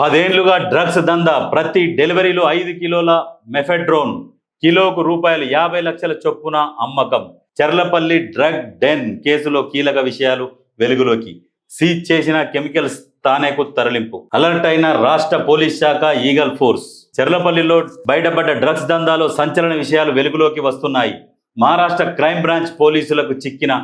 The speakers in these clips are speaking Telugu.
పదేండ్లుగా డ్రగ్స్ దందా ప్రతి డెలివరీలో ఐదు కిలోల మెఫెడ్రోన్ కిలోకు రూపాయలు యాభై లక్షల చొప్పున అమ్మకం. చెర్లపల్లి డ్రగ్ డెన్ కేసులో కీలక విషయాలు వెలుగులోకి. సీజ్ చేసిన కెమికల్స్ తానేకు తరలింపు. అలర్ట్ అయిన రాష్ట్ర పోలీస్ శాఖ ఈగల్ ఫోర్స్. చెర్లపల్లిలో బయటపడ్డ డ్రగ్స్ దందాలో సంచలన విషయాలు వెలుగులోకి వస్తున్నాయి. మహారాష్ట్ర క్రైమ్ బ్రాంచ్ పోలీసులకు చిక్కిన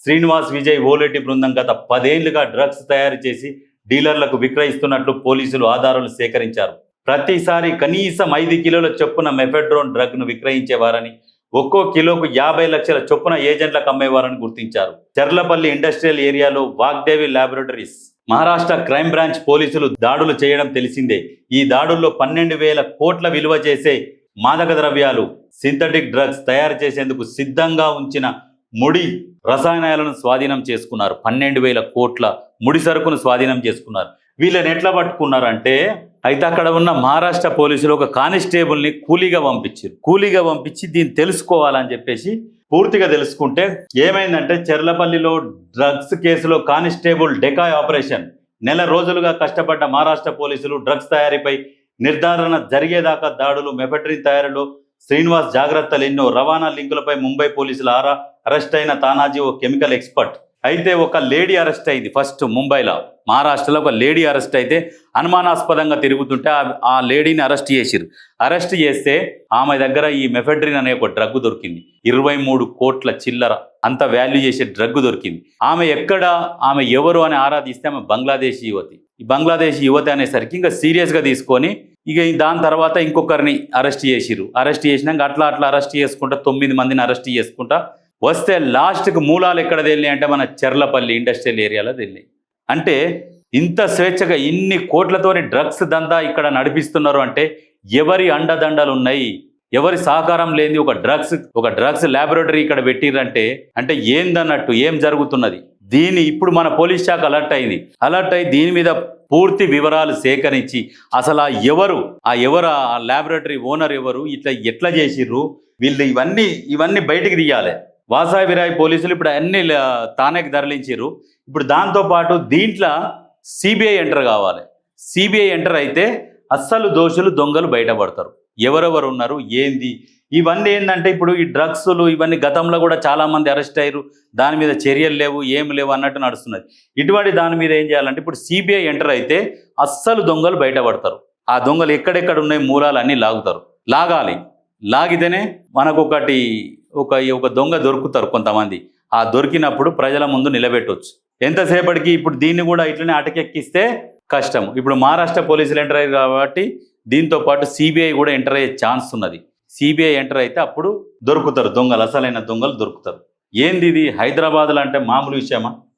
శ్రీనివాస్ విజయ్ ఓలేటి బృందం గత పదేళ్ళుగా డ్రగ్స్ తయారు చేసి డీలర్లకు విక్రయిస్తున్నట్లు పోలీసులు ఆధారాలు సేకరించారు. ప్రతిసారి కనీసం ఐదు కిలోల చొప్పున మెఫెడ్రోన్ డ్రగ్ను విక్రయించేవారని ఒక్కో కిలోకు యాభై లక్షల చొప్పున ఏజెంట్లకు అమ్మేవారని గుర్తించారు. చెర్లపల్లి ఇండస్ట్రియల్ ఏరియాలో Vagdevi laboratories Maharashtra crime branch పోలీసులు దాడులు చేయడం తెలిసిందే. ఈ దాడుల్లో పన్నెండు వేల కోట్ల విలువ చేసే మాదక ద్రవ్యాలు సింథటిక్ డ్రగ్స్ తయారు చేసేందుకు సిద్ధంగా ఉంచిన ముడి రసాయనాలను స్వాధీనం చేసుకున్నారు. పన్నెండు వేల కోట్ల ముడి సరుకును స్వాధీనం చేసుకున్నారు. వీళ్ళని ఎట్లా పట్టుకున్నారంటే అయితే అక్కడ ఉన్న మహారాష్ట్ర పోలీసులు ఒక కానిస్టేబుల్ని కూలీగా పంపించారు. కూలీగా పంపించి దీన్ని తెలుసుకోవాలని చెప్పేసి పూర్తిగా తెలుసుకుంటే ఏమైందంటే చెర్లపల్లిలో డ్రగ్స్ కేసులో కానిస్టేబుల్ డెకాయ్ ఆపరేషన్ నెల రోజులుగా కష్టపడ్డ మహారాష్ట్ర పోలీసులు డ్రగ్స్ తయారీపై నిర్ధారణ జరిగేదాకా దాడులు మెఫెట్రిన్ తయారీలో శ్రీనివాస్ జాగ్రత్తలు ఎన్నో రవాణా లింకులపై ముంబై పోలీసుల ఆరా అరెస్ట్ అయిన తానాజీ ఓ కెమికల్ ఎక్స్పర్ట్. అయితే ఒక లేడీ అరెస్ట్ అయింది ఫస్ట్ ముంబైలో. మహారాష్ట్రలో ఒక లేడీ అరెస్ట్ అయితే అనుమానాస్పదంగా తిరుగుతుంటే ఆ- ఆ లేడీని అరెస్ట్ చేసిరు అరెస్ట్ చేస్తే ఆమె దగ్గర ఈ మెఫెడ్రిన్ అనే ఒక డ్రగ్ దొరికింది. ఇరవై మూడు కోట్ల చిల్లర అంత వాల్యూ చేసే డ్రగ్ దొరికింది. ఆమె ఎక్కడ ఆమె ఎవరు అని ఆరాధిస్తే ఆమె బంగ్లాదేశీ యువతి. ఈ బంగ్లాదేశీ యువతి అనేసరికి ఇంకా సీరియస్గా తీసుకొని ఇక దాని తర్వాత ఇంకొకరిని అరెస్ట్ చేసిరు అరెస్ట్ చేసినాక అట్లా అట్లా అరెస్ట్ చేసుకుంటా తొమ్మిది మందిని అరెస్ట్ చేసుకుంటా వస్తే లాస్ట్కి మూలాలు ఎక్కడ తెలినాయి అంటే మన చెర్లపల్లి ఇండస్ట్రియల్ ఏరియాలో తెలినాయి. అంటే ఇంత స్వేచ్ఛగా ఇన్ని కోట్లతోని డ్రగ్స్ దందా ఇక్కడ నడిపిస్తున్నారు అంటే ఎవరి అండదండలు ఉన్నాయి? ఎవరి సహకారం లేని ఒక డ్రగ్స్ ఒక డ్రగ్స్ ల్యాబొరేటరీ ఇక్కడ పెట్టిరంటే అంటే ఏందన్నట్టు ఏం జరుగుతున్నది? దీని ఇప్పుడు మన పోలీస్ శాఖ అలర్ట్ అయింది. అలర్ట్ అయి దీని మీద పూర్తి వివరాలు సేకరించి అసలు ఆ ఎవరు ఆ ఎవరు ఆ ల్యాబొరేటరీ ఓనర్ ఎవరు ఇట్లా ఎట్లా చేసిర్రు? వీళ్ళు ఇవన్నీ ఇవన్నీ బయటికి తీయాలి. వాసాయి పోలీసులు ఇప్పుడు అన్ని తానేకి తరలించారు ఇప్పుడు దాంతో పాటు దీంట్లో సిబిఐ ఎంటర్ కావాలి. సిబిఐ ఎంటర్ అయితే అస్సలు దోషులు దొంగలు బయటపడతారు. ఎవరెవరు ఉన్నారు ఏంది? ఇవన్నీ ఏంటంటే ఇప్పుడు ఈ డ్రగ్స్లు ఇవన్నీ గతంలో కూడా చాలామంది అరెస్ట్ అయ్యారు. దాని మీద చర్యలు లేవు ఏం లేవు అన్నట్టు నడుస్తున్నది. ఇటువంటి దాని మీద ఏం చేయాలంటే ఇప్పుడు సిబిఐ ఎంటర్ అయితే అస్సలు దొంగలు బయటపడతారు. ఆ దొంగలు ఎక్కడెక్కడ ఉన్నాయి మూలాలు అన్నీ లాగుతారు. లాగాలి. లాగితేనే మనకు ఒకటి ఒక ఒక దొంగ దొరుకుతారు కొంతమంది. ఆ దొరికినప్పుడు ప్రజల ముందు నిలబెట్టవచ్చు ఎంతసేపటికి ఇప్పుడు దీన్ని కూడా ఇట్లనే అటకెక్కిస్తే కష్టం. ఇప్పుడు మహారాష్ట్ర పోలీసులు ఎంటర్ అయ్యారు కాబట్టి దీంతో పాటు సిబిఐ కూడా ఎంటర్ అయ్యే ఛాన్స్ ఉన్నది. సిబిఐ ఎంటర్ అయితే అప్పుడు దొరుకుతారు. దొంగలు అసలైన దొంగలు దొరుకుతారు. ఏంది ఇది? హైదరాబాద్లో అంటే మామూలు విషయమా?